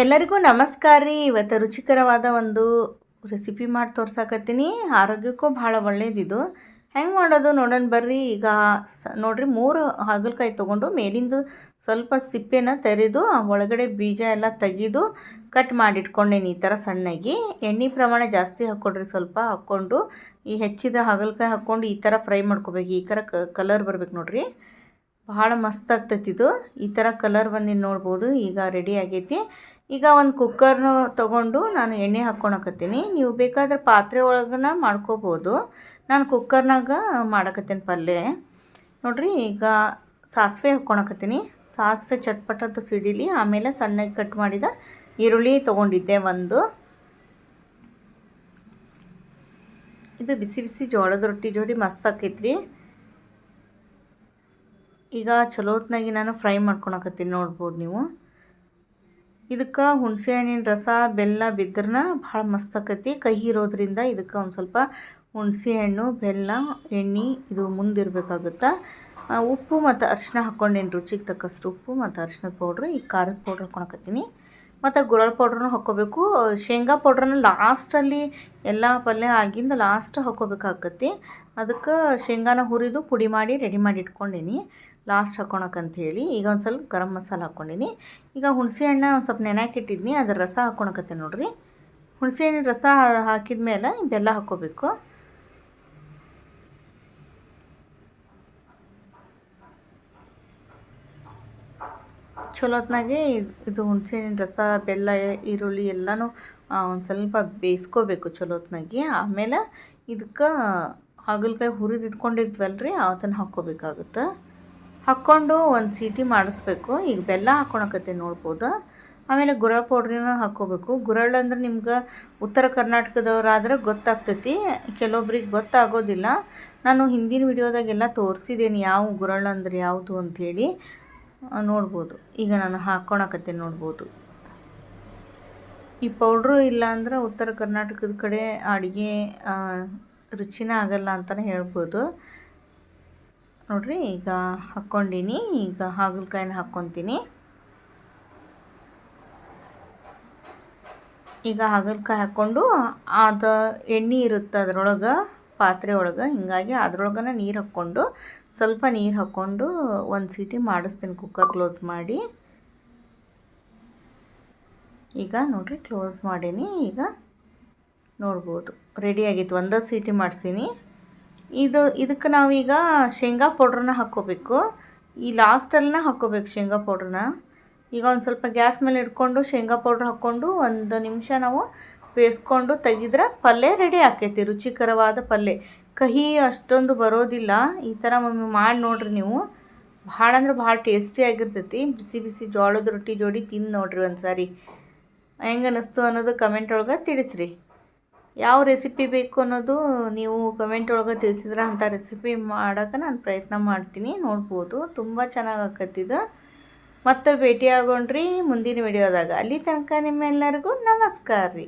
ಎಲ್ಲರಿಗೂ ನಮಸ್ಕಾರ ರೀ. ಇವತ್ತು ರುಚಿಕರವಾದ ಒಂದು ರೆಸಿಪಿ ಮಾಡಿ ತೋರ್ಸಾಕತ್ತೀನಿ. ಆರೋಗ್ಯಕ್ಕೂ ಭಾಳ ಒಳ್ಳೇದಿದು ಹೆಂಗೆ ಮಾಡೋದು ನೋಡೋಣ ಬರ್ರಿ. ಈಗ ಸ, ನೋಡ್ರಿ ಮೂರು ಹಾಗಲಕಾಯಿ ತೊಗೊಂಡು ಮೇಲಿಂದು ಸ್ವಲ್ಪ ಸಿಪ್ಪೆನ ತೆರೆದು, ಆ ಒಳಗಡೆ ಬೀಜ ಎಲ್ಲ ತೆಗೆದು ಕಟ್ ಮಾಡಿಟ್ಕೊಂಡೇನಿ ಈ ಥರ ಸಣ್ಣಗೆ. ಎಣ್ಣೆ ಪ್ರಮಾಣ ಜಾಸ್ತಿ ಹಾಕ್ಕೊಡ್ರಿ ಸ್ವಲ್ಪ ಹಾಕ್ಕೊಂಡು, ಈ ಹೆಚ್ಚಿದ ಹಾಗಲಕಾಯಿ ಹಾಕ್ಕೊಂಡು ಈ ಥರ ಫ್ರೈ ಮಾಡ್ಕೋಬೇಕು. ಈ ಥರ ಕಲರ್ ಬರ್ಬೇಕು ನೋಡ್ರಿ. ಭಾಳ ಮಸ್ತ್ ಆಗ್ತೈತಿ ಇದು. ಈ ಥರ ಕಲರ್ ಬಂದಿದ್ದು ನೋಡ್ಬೋದು. ಈಗ ರೆಡಿ ಆಗೈತಿ. ಈಗ ಒಂದು ಕುಕ್ಕರ್ನ ತೊಗೊಂಡು ನಾನು ಎಣ್ಣೆ ಹಾಕ್ಕೊಳಕತ್ತೀನಿ ನೀವು ಬೇಕಾದ್ರೆ ಪಾತ್ರೆ ಒಳಗನ ಮಾಡ್ಕೋಬೋದು. ನಾನು ಕುಕ್ಕರ್ನಾಗ ಮಾಡಕತ್ತೀನಿ ಪಲ್ಯ ನೋಡಿರಿ, ಈಗ ಸಾಸಿವೆ ಹಾಕ್ಕೊಳಕತ್ತೀನಿ ಸಾಸಿವೆ ಚಟ್ಪಟ ಸಿಡಿಲಿ ಆಮೇಲೆ ಸಣ್ಣಗೆ ಕಟ್ ಮಾಡಿದ ಈರುಳ್ಳಿ ತೊಗೊಂಡಿದ್ದೆ ಒಂದು. ಇದು ಬಿಸಿ ಬಿಸಿ ಜೋಳದ ರೊಟ್ಟಿ ಜೋಡಿ ಮಸ್ತ್ ಆಕೈತ್ರಿ ಈಗ ಚಲೋತ್ನಾಗಿ ನಾನು ಫ್ರೈ ಮಾಡ್ಕೊಳಕತ್ತೀನಿ ನೋಡ್ಬೋದು ನೀವು. ಇದಕ್ಕೆ ಹುಣಸೆ ಹಣ್ಣಿನ ರಸ, ಬೆಲ್ಲ ಬಿದ್ರನ ಭಾಳ ಮಸ್ತ್ ಆಕೈತಿ. ಕಹಿ ಇರೋದ್ರಿಂದ ಇದಕ್ಕೆ ಒಂದು ಸ್ವಲ್ಪ ಹುಣಸೆ ಹಣ್ಣು ಬೆಲ್ಲ, ಎಣ್ಣೆ ಇದು ಮುಂದಿರಬೇಕಾಗುತ್ತೆ ಉಪ್ಪು ಮತ್ತು ಅರಿಶಿನ ಹಾಕ್ಕೊಂಡೇನು ರುಚಿಗೆ ತಕ್ಕಷ್ಟು ಉಪ್ಪು ಮತ್ತು ಅರಿಶಿನ ಪೌಡ್ರ್, ಈ ಖಾರದ ಪೌಡ್ರ್ ಹಾಕ್ಕೊಳಕತ್ತೀನಿ ಮತ್ತು ಗುರಳ್ ಪೌಡ್ರನ್ನು ಹಾಕ್ಕೋಬೇಕು. ಶೇಂಗಾ ಪೌಡ್ರನ್ನ ಲಾಸ್ಟಲ್ಲಿ ಎಲ್ಲ ಪಲ್ಯ ಆಗಿಂದ ಲಾಸ್ಟ್ ಹಾಕ್ಕೋಬೇಕಾಗತ್ತೆ. ಅದಕ್ಕೆ ಶೇಂಗಾನ ಹುರಿದು ಪುಡಿ ಮಾಡಿ ರೆಡಿ ಮಾಡಿ ಇಟ್ಕೊಂಡೀನಿ. ಲಾಸ್ಟ್ ಹಾಕ್ಕೊಳಕಂತ ಹೇಳಿ ಈಗ ಒಂದು ಸ್ವಲ್ಪ ಗರಂ ಮಸಾಲ ಹಾಕ್ಕೊಂಡಿನಿ. ಈಗ ಹುಣಸೆ ಹಣ್ಣು ಒಂದು ಸ್ವಲ್ಪ ನೆನೆಯಾಕಿಟ್ಟಿದ್ನಿ ಅದ್ರ ರಸ ಹಾಕ್ಕೊಳಕತ್ತೆ ನೋಡಿರಿ. ಹುಣಸೆ ಹಣ್ಣಿನ ರಸ ಹಾಕಿದ ಮೇಲೆ ಬೆಲ್ಲ ಹಾಕ್ಕೋಬೇಕು ಚಲೋತ್ನಾಗೆ ಇದು ಹುಣಸೆ ಹಣ್ಣಿನ ರಸ, ಬೆಲ್ಲ, ಈರುಳ್ಳಿ ಎಲ್ಲನೂ ಒಂದು ಸ್ವಲ್ಪ ಬೇಯಿಸ್ಕೋಬೇಕು ಚಲೋತ್ನಾಗೆ ಆಮೇಲೆ ಇದಕ್ಕೆ ಹಾಗಲಕಾಯಿ ಹುರಿದು ಇಟ್ಕೊಂಡಿರ್ತೀವಲ್ಲ ರೀ ಅದನ್ನು ಹಾಕ್ಕೋಬೇಕಾಗುತ್ತೆ ಹಾಕ್ಕೊಂಡು ಒಂದು ಸೀಟಿ ಮಾಡಿಸ್ಬೇಕು. ಈಗ ಬೆಲ್ಲ ಹಾಕ್ಕೊಳಕತ್ತೆ ನೋಡ್ಬೋದು? ಆಮೇಲೆ ಗುರಳ್ ಪೌಡ್ರಿನ ಹಾಕ್ಕೋಬೇಕು ಗುರಳ್ ಅಂದ್ರೆ ನಿಮ್ಗೆ ಉತ್ತರ ಕರ್ನಾಟಕದವರಾದ್ರೆ ಗೊತ್ತಾಗ್ತೈತಿ. ಕೆಲವೊಬ್ರಿಗೆ ಗೊತ್ತಾಗೋದಿಲ್ಲ. ನಾನು ಹಿಂದಿನ ವಿಡಿಯೋದಾಗೆಲ್ಲ ತೋರಿಸಿದ್ದೇನೆ ಯಾವ ಗುರಳ್ ಅಂದ್ರೆ ಯಾವುದು ಅಂಥೇಳಿ ನೋಡ್ಬೋದು. ಈಗ ನಾನು ಹಾಕ್ಕೊಳಕತ್ತೆ ನೋಡ್ಬೋದು. ಈ ಪೌಡ್ರು ಇಲ್ಲ ಅಂದ್ರೆ ಉತ್ತರ ಕರ್ನಾಟಕದ ಕಡೆ ಅಡುಗೆ ರುಚಿನೇ ಆಗಲ್ಲ ಅಂತಲೇ ಹೇಳ್ಬೋದು. ನೋಡ್ರಿ, ಈಗ ಹಾಕ್ಕೊಂಡಿನಿ. ಈಗ ಹಾಗಲಕಾಯಿನ ಹಾಕ್ಕೊತೀನಿ. ಈಗ ಹಾಗಲಕಾಯಿ ಹಾಕ್ಕೊಂಡು ಅದು ಎಣ್ಣೆ ಇರುತ್ತೆ ಅದರೊಳಗೆ, ಪಾತ್ರೆ ಒಳಗೆ. ಹಿಂಗಾಗಿ ಅದ್ರೊಳಗನ ನೀರು ಹಾಕ್ಕೊಂಡು, ಸ್ವಲ್ಪ ನೀರು ಹಾಕ್ಕೊಂಡು ಒಂದು ಸೀಟಿ ಮಾಡಿಸ್ತೀನಿ ಕುಕ್ಕರ್ ಕ್ಲೋಸ್ ಮಾಡಿ. ಈಗ ನೋಡಿರಿ, ಕ್ಲೋಸ್ ಮಾಡೀನಿ. ಈಗ ನೋಡ್ಬೋದು. ರೆಡಿ ಆಗಿತ್ತು. ಒಂದೇ ಸೀಟಿ ಮಾಡಿಸೀನಿ. ಇದು ಇದಕ್ಕೆ ನಾವೀಗ ಶೇಂಗಾ ಪೌಡ್ರನ್ನ ಹಾಕ್ಕೋಬೇಕು. ಈ ಲಾಸ್ಟಲ್ಲಿನ ಹಾಕ್ಕೋಬೇಕು ಶೇಂಗಾ ಪೌಡ್ರನ್ನ ಈಗ ಒಂದು ಸ್ವಲ್ಪ ಗ್ಯಾಸ್ ಮೇಲೆ ಇಟ್ಕೊಂಡು ಶೇಂಗಾ ಪೌಡ್ರ್ ಹಾಕ್ಕೊಂಡು ಒಂದು ನಿಮಿಷ ನಾವು ಬೇಯಿಸ್ಕೊಂಡು ತೆಗೆದ್ರೆ ಪಲ್ಯ ರೆಡಿ ಆಕೈತಿ, ರುಚಿಕರವಾದ ಪಲ್ಯ. ಕಹಿ ಅಷ್ಟೊಂದು ಬರೋದಿಲ್ಲ. ಈ ಥರ ಒಮ್ಮೆ ಮಾಡಿ ನೋಡ್ರಿ ನೀವು. ಭಾಳ ಅಂದ್ರೆ ಭಾಳ ಟೇಸ್ಟಿ ಆಗಿರ್ತೈತಿ. ಬಿಸಿ ಬಿಸಿ ಜೋಳದ ರೊಟ್ಟಿ ಜೋಡಿ ತಿಂದು ನೋಡ್ರಿ ಒಂದು ಸಾರಿ ಹೆಂಗೆ ಅನ್ನಿಸ್ತು ಅನ್ನೋದು ಕಮೆಂಟ್ ಒಳಗೆ ತಿಳಿಸ್ರಿ. ಯಾವ ರೆಸಿಪಿ ಬೇಕು ಅನ್ನೋದು ನೀವು ಕಮೆಂಟ್ ಒಳಗೆ ತಿಳಿಸಿದ್ರೆ ಅಂಥ ರೆಸಿಪಿ ಮಾಡೋಕೆ ನಾನು ಪ್ರಯತ್ನ ಮಾಡ್ತೀನಿ, ನೋಡ್ಬೋದು. ತುಂಬ ಚೆನ್ನಾಗಿ ಆಕತ್ತಿದ ಮತ್ತೆ ಭೇಟಿ ಆಗೋಣ್ರಿ ಮುಂದಿನ ವಿಡಿಯೋದಾಗ ಅಲ್ಲಿ ತನಕ ನಿಮ್ಮೆಲ್ಲರಿಗೂ ನಮಸ್ಕಾರ ರೀ.